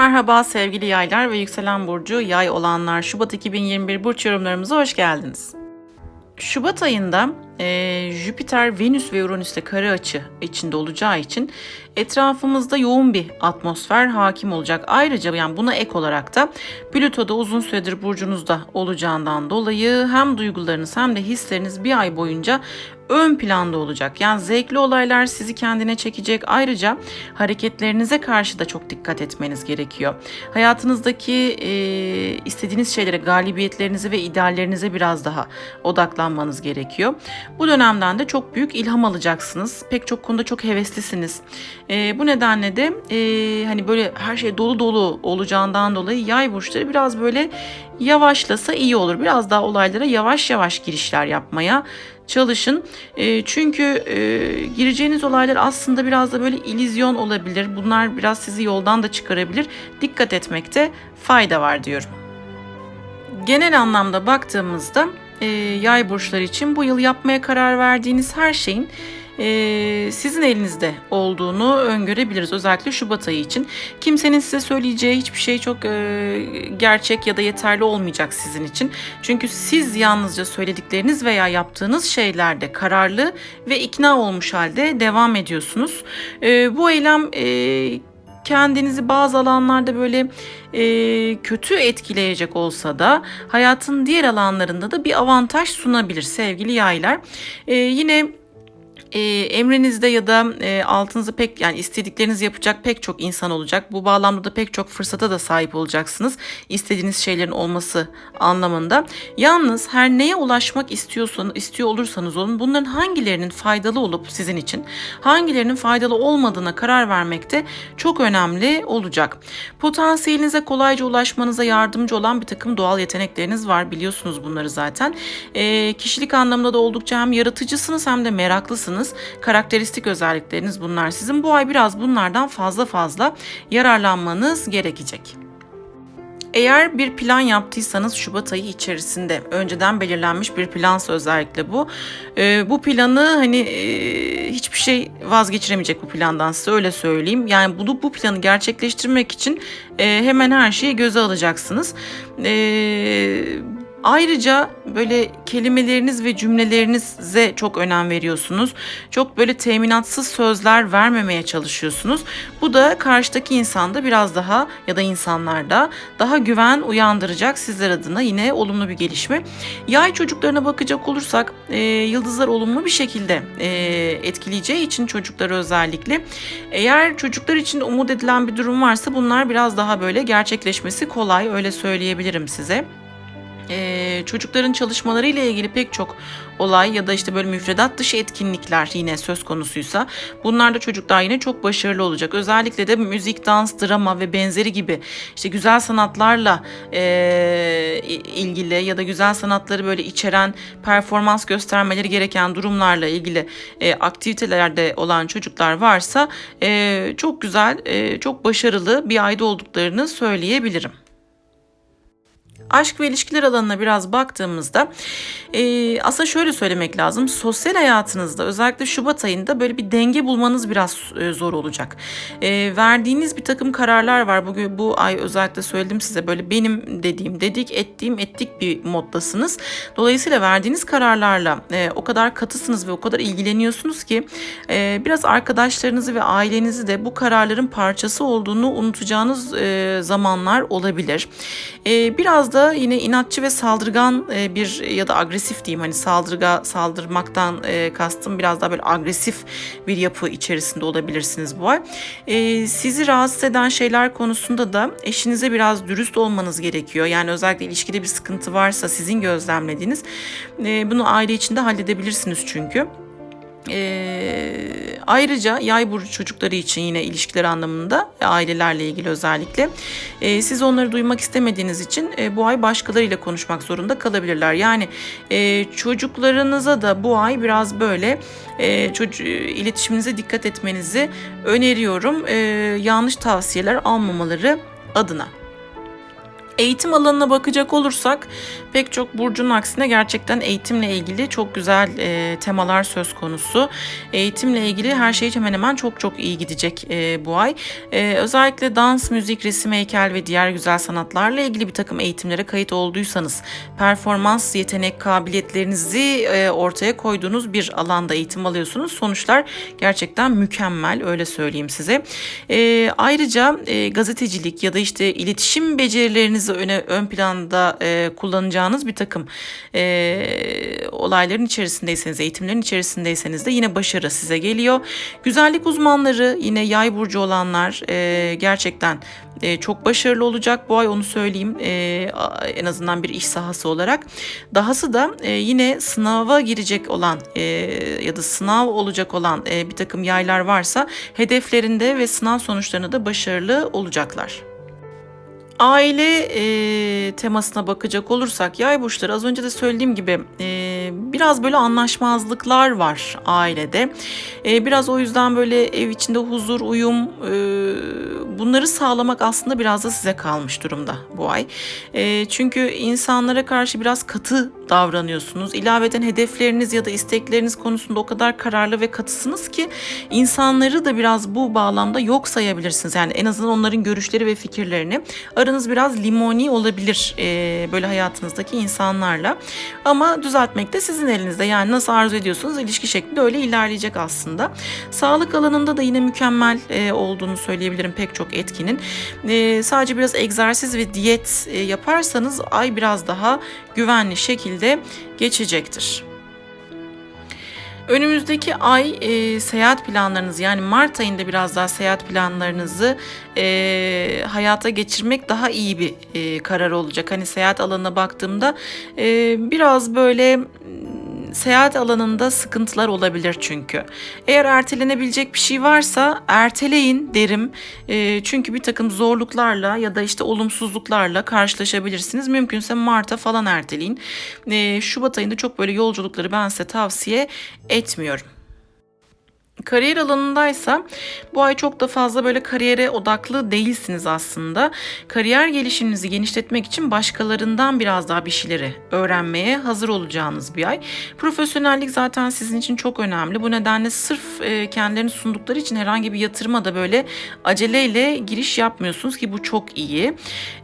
Merhaba sevgili yaylar ve yükselen burcu yay olanlar Şubat 2021 burç yorumlarımıza hoş geldiniz. Şubat ayında e, Jüpiter, Venüs ve Uranüs'te kare açı içinde olacağı için etrafımızda yoğun bir atmosfer hakim olacak. Ayrıca yani buna ek olarak da Plüto da uzun süredir burcunuzda olacağından dolayı hem duygularınız hem de hisleriniz bir ay boyunca ön planda olacak. Yani zevkli olaylar sizi kendine çekecek. Ayrıca hareketlerinize karşı da çok dikkat etmeniz gerekiyor. Hayatınızdaki e, istediğiniz şeylere, galibiyetlerinize ve ideallerinize biraz daha odaklanmanız gerekiyor. Bu dönemden de çok büyük ilham alacaksınız. Pek çok konuda çok heveslisiniz. E, bu nedenle de e, hani böyle her şey dolu dolu olacağından dolayı yay burçları biraz böyle yavaşlasa iyi olur. Biraz daha olaylara yavaş yavaş girişler yapmaya çalışın. E, çünkü e, gireceğiniz olaylar aslında biraz da böyle ilizyon olabilir. Bunlar biraz sizi yoldan da çıkarabilir. Dikkat etmekte fayda var diyorum. Genel anlamda baktığımızda e, yay burçları için bu yıl yapmaya karar verdiğiniz her şeyin e, sizin elinizde olduğunu öngörebiliriz. Özellikle Şubat ayı için. Kimsenin size söyleyeceği hiçbir şey çok e, gerçek ya da yeterli olmayacak sizin için. Çünkü siz yalnızca söyledikleriniz veya yaptığınız şeylerde kararlı ve ikna olmuş halde devam ediyorsunuz. E, bu eylem e, kendinizi bazı alanlarda böyle e, kötü etkileyecek olsa da hayatın diğer alanlarında da bir avantaj sunabilir sevgili yaylar. E, yine e, emrinizde ya da e, altınızı pek yani istediklerinizi yapacak pek çok insan olacak. Bu bağlamda da pek çok fırsata da sahip olacaksınız. İstediğiniz şeylerin olması anlamında. Yalnız her neye ulaşmak istiyorsanız istiyor olursanız olun bunların hangilerinin faydalı olup sizin için hangilerinin faydalı olmadığına karar vermekte çok önemli olacak. Potansiyelinize kolayca ulaşmanıza yardımcı olan bir takım doğal yetenekleriniz var. Biliyorsunuz bunları zaten. E, kişilik anlamında da oldukça hem yaratıcısınız hem de meraklısınız karakteristik özellikleriniz bunlar. Sizin bu ay biraz bunlardan fazla fazla yararlanmanız gerekecek. Eğer bir plan yaptıysanız Şubat ayı içerisinde önceden belirlenmiş bir plansa özellikle bu. E, bu planı hani e, hiçbir şey vazgeçiremeyecek bu plandan size öyle söyleyeyim. Yani bunu bu planı gerçekleştirmek için e, hemen her şeyi göze alacaksınız. E, Ayrıca böyle kelimeleriniz ve cümlelerinize çok önem veriyorsunuz. Çok böyle teminatsız sözler vermemeye çalışıyorsunuz. Bu da karşıdaki insanda biraz daha ya da insanlarda daha güven uyandıracak sizler adına yine olumlu bir gelişme. Yay çocuklarına bakacak olursak e, yıldızlar olumlu bir şekilde e, etkileyeceği için çocukları özellikle. Eğer çocuklar için umut edilen bir durum varsa bunlar biraz daha böyle gerçekleşmesi kolay öyle söyleyebilirim size ee, çocukların çalışmaları ile ilgili pek çok olay ya da işte böyle müfredat dışı etkinlikler yine söz konusuysa bunlar da çocuklar yine çok başarılı olacak. Özellikle de müzik, dans, drama ve benzeri gibi işte güzel sanatlarla e, ilgili ya da güzel sanatları böyle içeren performans göstermeleri gereken durumlarla ilgili e, aktivitelerde olan çocuklar varsa e, çok güzel, e, çok başarılı bir ayda olduklarını söyleyebilirim aşk ve ilişkiler alanına biraz baktığımızda e, aslında şöyle söylemek lazım. Sosyal hayatınızda özellikle Şubat ayında böyle bir denge bulmanız biraz e, zor olacak. E, verdiğiniz bir takım kararlar var. Bugün bu ay özellikle söyledim size böyle benim dediğim, dedik, ettiğim, ettik bir moddasınız. Dolayısıyla verdiğiniz kararlarla e, o kadar katısınız ve o kadar ilgileniyorsunuz ki e, biraz arkadaşlarınızı ve ailenizi de bu kararların parçası olduğunu unutacağınız e, zamanlar olabilir. E, biraz da da yine inatçı ve saldırgan e, bir ya da agresif diyeyim hani saldırga saldırmaktan e, kastım biraz daha böyle agresif bir yapı içerisinde olabilirsiniz bu ay. E, sizi rahatsız eden şeyler konusunda da eşinize biraz dürüst olmanız gerekiyor. Yani özellikle ilişkide bir sıkıntı varsa sizin gözlemlediğiniz bunu aile içinde halledebilirsiniz çünkü. E, ayrıca yay burcu çocukları için yine ilişkiler anlamında ailelerle ilgili özellikle e, siz onları duymak istemediğiniz için e, bu ay başkalarıyla konuşmak zorunda kalabilirler. Yani e, çocuklarınıza da bu ay biraz böyle e, çocuğu, iletişiminize dikkat etmenizi öneriyorum. E, yanlış tavsiyeler almamaları adına. Eğitim alanına bakacak olursak pek çok burcun aksine gerçekten eğitimle ilgili çok güzel e, temalar söz konusu. Eğitimle ilgili her şey hemen hemen çok çok iyi gidecek e, bu ay. E, özellikle dans, müzik, resim, heykel ve diğer güzel sanatlarla ilgili bir takım eğitimlere kayıt olduysanız, performans, yetenek, kabiliyetlerinizi e, ortaya koyduğunuz bir alanda eğitim alıyorsunuz. Sonuçlar gerçekten mükemmel öyle söyleyeyim size. E, ayrıca e, gazetecilik ya da işte iletişim becerilerinizi öne ön planda e, kullanacağınız bir takım e, olayların içerisindeyseniz, eğitimlerin içerisindeyseniz de yine başarı size geliyor. Güzellik uzmanları yine yay burcu olanlar e, gerçekten e, çok başarılı olacak bu ay onu söyleyeyim e, en azından bir iş sahası olarak. Dahası da e, yine sınava girecek olan e, ya da sınav olacak olan e, bir takım yaylar varsa hedeflerinde ve sınav sonuçlarında da başarılı olacaklar. Aile e, temasına bakacak olursak yay burçları az önce de söylediğim gibi e, biraz böyle anlaşmazlıklar var ailede. E, biraz o yüzden böyle ev içinde huzur, uyum e, bunları sağlamak aslında biraz da size kalmış durumda bu ay. E, çünkü insanlara karşı biraz katı davranıyorsunuz. İlaveten hedefleriniz ya da istekleriniz konusunda o kadar kararlı ve katısınız ki insanları da biraz bu bağlamda yok sayabilirsiniz. Yani en azından onların görüşleri ve fikirlerini aranız biraz limoni olabilir e, böyle hayatınızdaki insanlarla. Ama düzeltmek de sizin elinizde. Yani nasıl arzu ediyorsunuz ilişki şeklinde öyle ilerleyecek aslında. Sağlık alanında da yine mükemmel e, olduğunu söyleyebilirim pek çok etkinin. E, sadece biraz egzersiz ve diyet e, yaparsanız ay biraz daha güvenli şekilde geçecektir. Önümüzdeki ay e, seyahat planlarınızı yani Mart ayında biraz daha seyahat planlarınızı e, hayata geçirmek daha iyi bir e, karar olacak. Hani seyahat alanına baktığımda e, biraz böyle seyahat alanında sıkıntılar olabilir çünkü. Eğer ertelenebilecek bir şey varsa erteleyin derim. E, çünkü bir takım zorluklarla ya da işte olumsuzluklarla karşılaşabilirsiniz. Mümkünse Mart'a falan erteleyin. E, Şubat ayında çok böyle yolculukları ben size tavsiye etmiyorum. Kariyer alanındaysa bu ay çok da fazla böyle kariyere odaklı değilsiniz aslında. Kariyer gelişiminizi genişletmek için başkalarından biraz daha bir şeyleri öğrenmeye hazır olacağınız bir ay. Profesyonellik zaten sizin için çok önemli. Bu nedenle sırf e, kendilerini sundukları için herhangi bir yatırıma da böyle aceleyle giriş yapmıyorsunuz ki bu çok iyi.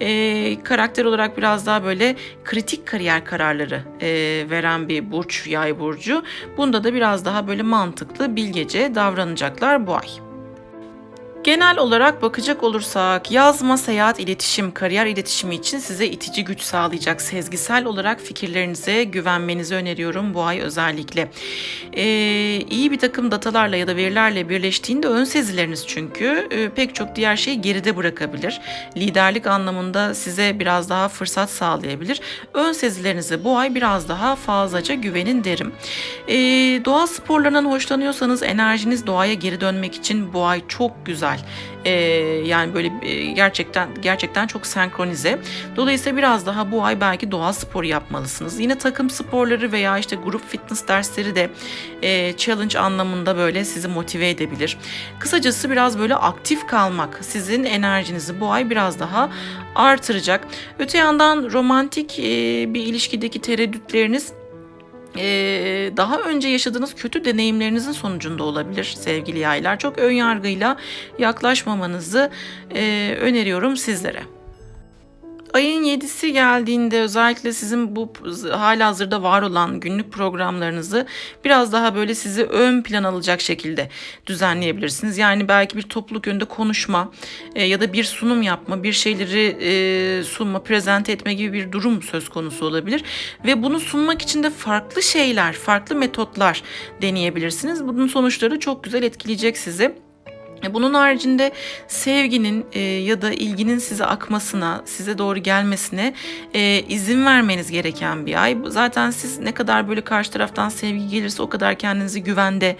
E, karakter olarak biraz daha böyle kritik kariyer kararları e, veren bir burç, yay burcu. Bunda da biraz daha böyle mantıklı, bilgece davranacaklar bu ay. Genel olarak bakacak olursak yazma, seyahat, iletişim, kariyer iletişimi için size itici güç sağlayacak sezgisel olarak fikirlerinize güvenmenizi öneriyorum bu ay özellikle. Ee, iyi bir takım datalarla ya da verilerle birleştiğinde ön sezileriniz çünkü e, pek çok diğer şeyi geride bırakabilir. Liderlik anlamında size biraz daha fırsat sağlayabilir. Ön sezilerinize bu ay biraz daha fazlaca güvenin derim. Ee, doğa sporlarından hoşlanıyorsanız enerjiniz doğaya geri dönmek için bu ay çok güzel güzel. E, yani böyle e, gerçekten gerçekten çok senkronize. Dolayısıyla biraz daha bu ay belki doğa sporu yapmalısınız. Yine takım sporları veya işte grup fitness dersleri de e, challenge anlamında böyle sizi motive edebilir. Kısacası biraz böyle aktif kalmak sizin enerjinizi bu ay biraz daha artıracak. Öte yandan romantik e, bir ilişkideki tereddütleriniz ee, daha önce yaşadığınız kötü deneyimlerinizin sonucunda olabilir sevgili yaylar. Çok ön yargıyla yaklaşmamanızı e, öneriyorum sizlere. Ayın 7'si geldiğinde özellikle sizin bu hala hazırda var olan günlük programlarınızı biraz daha böyle sizi ön plan alacak şekilde düzenleyebilirsiniz. Yani belki bir topluluk önünde konuşma e, ya da bir sunum yapma, bir şeyleri e, sunma, prezente etme gibi bir durum söz konusu olabilir. Ve bunu sunmak için de farklı şeyler, farklı metotlar deneyebilirsiniz. Bunun sonuçları çok güzel etkileyecek sizi. E, bunun haricinde sevginin e, ya da ilginin size akmasına, size doğru gelmesine e, izin vermeniz gereken bir ay. Zaten siz ne kadar böyle karşı taraftan sevgi gelirse o kadar kendinizi güvende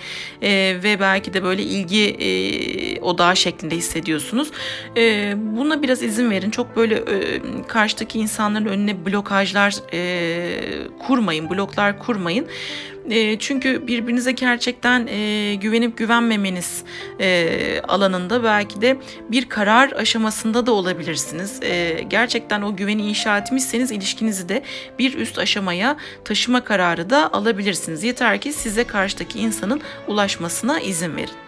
ve belki de böyle ilgi odağı şeklinde hissediyorsunuz. Buna biraz izin verin. Çok böyle karşıdaki insanların önüne blokajlar kurmayın, bloklar kurmayın. E, çünkü birbirinize gerçekten e, güvenip güvenmemeniz e, alanında belki de bir karar aşamasında da olabilirsiniz. E, gerçekten o güveni inşa etmişseniz ilişkinizi de bir üst aşamaya taşıma kararı da alabilirsiniz. Yeter ki size karşıdaki insanın ulaşmasına izin verin.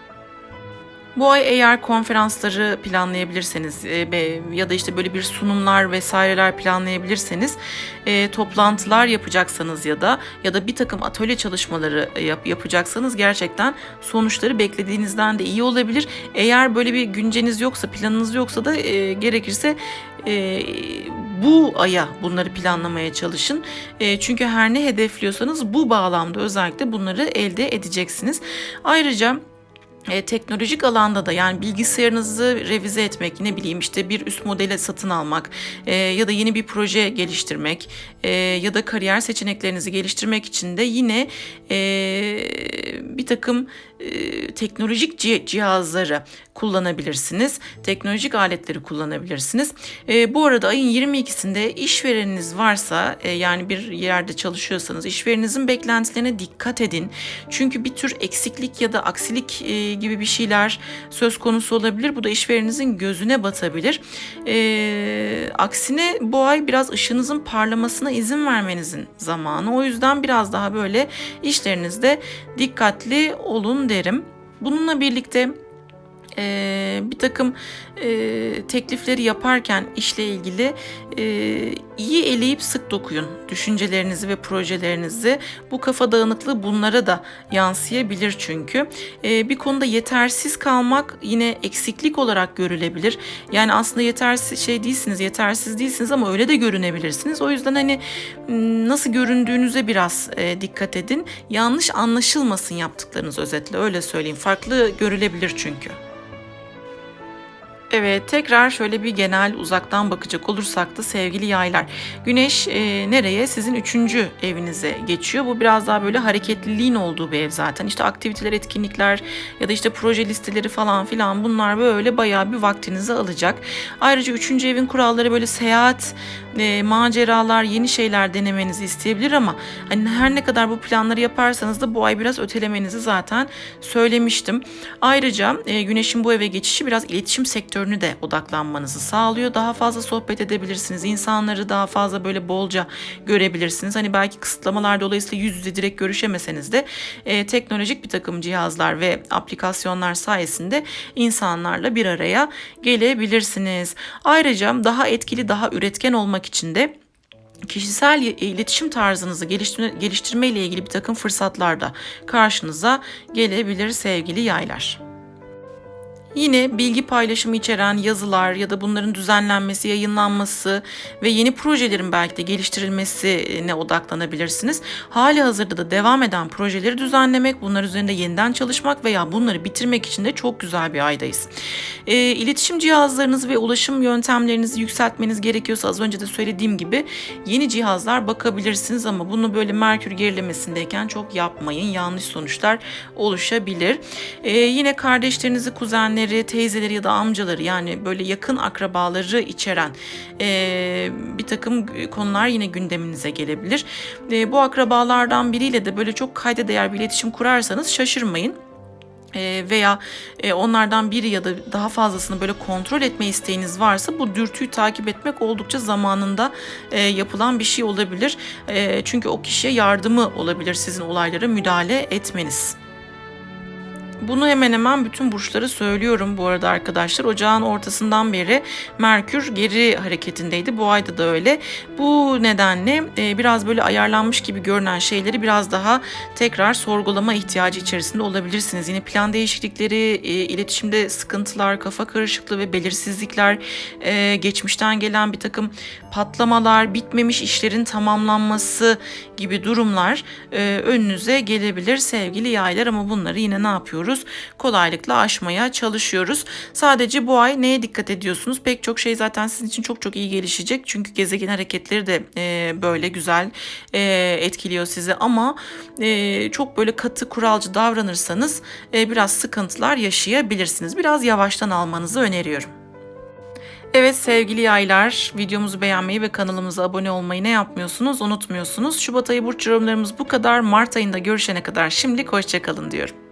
Bu ay eğer konferansları planlayabilirseniz e, ya da işte böyle bir sunumlar vesaireler planlayabilirseniz e, toplantılar yapacaksanız ya da ya da bir takım atölye çalışmaları yap- yapacaksanız gerçekten sonuçları beklediğinizden de iyi olabilir. Eğer böyle bir günceniz yoksa planınız yoksa da e, gerekirse e, bu aya bunları planlamaya çalışın. E, çünkü her ne hedefliyorsanız bu bağlamda özellikle bunları elde edeceksiniz. Ayrıca e, teknolojik alanda da yani bilgisayarınızı revize etmek, ne bileyim işte bir üst modele satın almak e, ya da yeni bir proje geliştirmek e, ya da kariyer seçeneklerinizi geliştirmek için de yine e, bir takım e, teknolojik ci- cihazları kullanabilirsiniz. Teknolojik aletleri kullanabilirsiniz. E, bu arada ayın 22'sinde işvereniniz varsa e, yani bir yerde çalışıyorsanız işvereninizin beklentilerine dikkat edin. Çünkü bir tür eksiklik ya da aksilik e, gibi bir şeyler söz konusu olabilir. Bu da işvereninizin gözüne batabilir. E, aksine bu ay biraz ışığınızın parlamasına izin vermenizin zamanı. O yüzden biraz daha böyle işlerinizde dikkatli olun derim. Bununla birlikte e, bir takım e, teklifleri yaparken işle ilgili e, iyi eleyip sık dokuyun düşüncelerinizi ve projelerinizi. Bu kafa dağınıklığı bunlara da yansıyabilir çünkü. E, bir konuda yetersiz kalmak yine eksiklik olarak görülebilir. Yani aslında yetersiz şey değilsiniz, yetersiz değilsiniz ama öyle de görünebilirsiniz. O yüzden hani nasıl göründüğünüze biraz e, dikkat edin. Yanlış anlaşılmasın yaptıklarınız özetle öyle söyleyeyim. Farklı görülebilir çünkü. Evet, tekrar şöyle bir genel uzaktan bakacak olursak da sevgili yaylar. Güneş e, nereye? Sizin üçüncü evinize geçiyor. Bu biraz daha böyle hareketliliğin olduğu bir ev zaten. İşte aktiviteler, etkinlikler ya da işte proje listeleri falan filan bunlar böyle bayağı bir vaktinizi alacak. Ayrıca üçüncü evin kuralları böyle seyahat, e, maceralar, yeni şeyler denemenizi isteyebilir ama hani her ne kadar bu planları yaparsanız da bu ay biraz ötelemenizi zaten söylemiştim. Ayrıca e, Güneş'in bu eve geçişi biraz iletişim sektörünü de odaklanmanızı sağlıyor. Daha fazla sohbet edebilirsiniz. İnsanları daha fazla böyle bolca görebilirsiniz. Hani belki kısıtlamalar dolayısıyla yüz yüze direkt görüşemeseniz de e, teknolojik bir takım cihazlar ve aplikasyonlar sayesinde insanlarla bir araya gelebilirsiniz. Ayrıca daha etkili, daha üretken olmak için de kişisel iletişim tarzınızı geliştirme, geliştirme ile ilgili bir takım fırsatlar da karşınıza gelebilir sevgili yaylar. Yine bilgi paylaşımı içeren yazılar ya da bunların düzenlenmesi, yayınlanması ve yeni projelerin belki de geliştirilmesine odaklanabilirsiniz. Hali hazırda da devam eden projeleri düzenlemek, bunlar üzerinde yeniden çalışmak veya bunları bitirmek için de çok güzel bir aydayız. E, iletişim cihazlarınızı ve ulaşım yöntemlerinizi yükseltmeniz gerekiyorsa az önce de söylediğim gibi yeni cihazlar bakabilirsiniz ama bunu böyle Merkür gerilemesindeyken çok yapmayın. Yanlış sonuçlar oluşabilir. E, yine kardeşlerinizi, kuzenleri, teyzeleri ya da amcaları yani böyle yakın akrabaları içeren e, bir takım konular yine gündeminize gelebilir. E, bu akrabalardan biriyle de böyle çok kayda değer bir iletişim kurarsanız şaşırmayın veya onlardan biri ya da daha fazlasını böyle kontrol etme isteğiniz varsa bu dürtüyü takip etmek oldukça zamanında yapılan bir şey olabilir. Çünkü o kişiye yardımı olabilir sizin olaylara müdahale etmeniz. Bunu hemen hemen bütün burçları söylüyorum bu arada arkadaşlar. Ocağın ortasından beri Merkür geri hareketindeydi. Bu ayda da öyle. Bu nedenle e, biraz böyle ayarlanmış gibi görünen şeyleri biraz daha tekrar sorgulama ihtiyacı içerisinde olabilirsiniz. Yine plan değişiklikleri, e, iletişimde sıkıntılar, kafa karışıklığı ve belirsizlikler, e, geçmişten gelen bir takım patlamalar, bitmemiş işlerin tamamlanması gibi durumlar önünüze gelebilir sevgili yaylar ama bunları yine ne yapıyoruz? Kolaylıkla aşmaya çalışıyoruz. Sadece bu ay neye dikkat ediyorsunuz? Pek çok şey zaten sizin için çok çok iyi gelişecek. Çünkü gezegen hareketleri de e, böyle güzel e, etkiliyor sizi ama e, çok böyle katı kuralcı davranırsanız e, biraz sıkıntılar yaşayabilirsiniz. Biraz yavaştan almanızı öneriyorum. Evet sevgili yaylar, videomuzu beğenmeyi ve kanalımıza abone olmayı ne yapmıyorsunuz unutmuyorsunuz. Şubat ayı burç yorumlarımız bu kadar. Mart ayında görüşene kadar şimdilik hoşçakalın diyorum.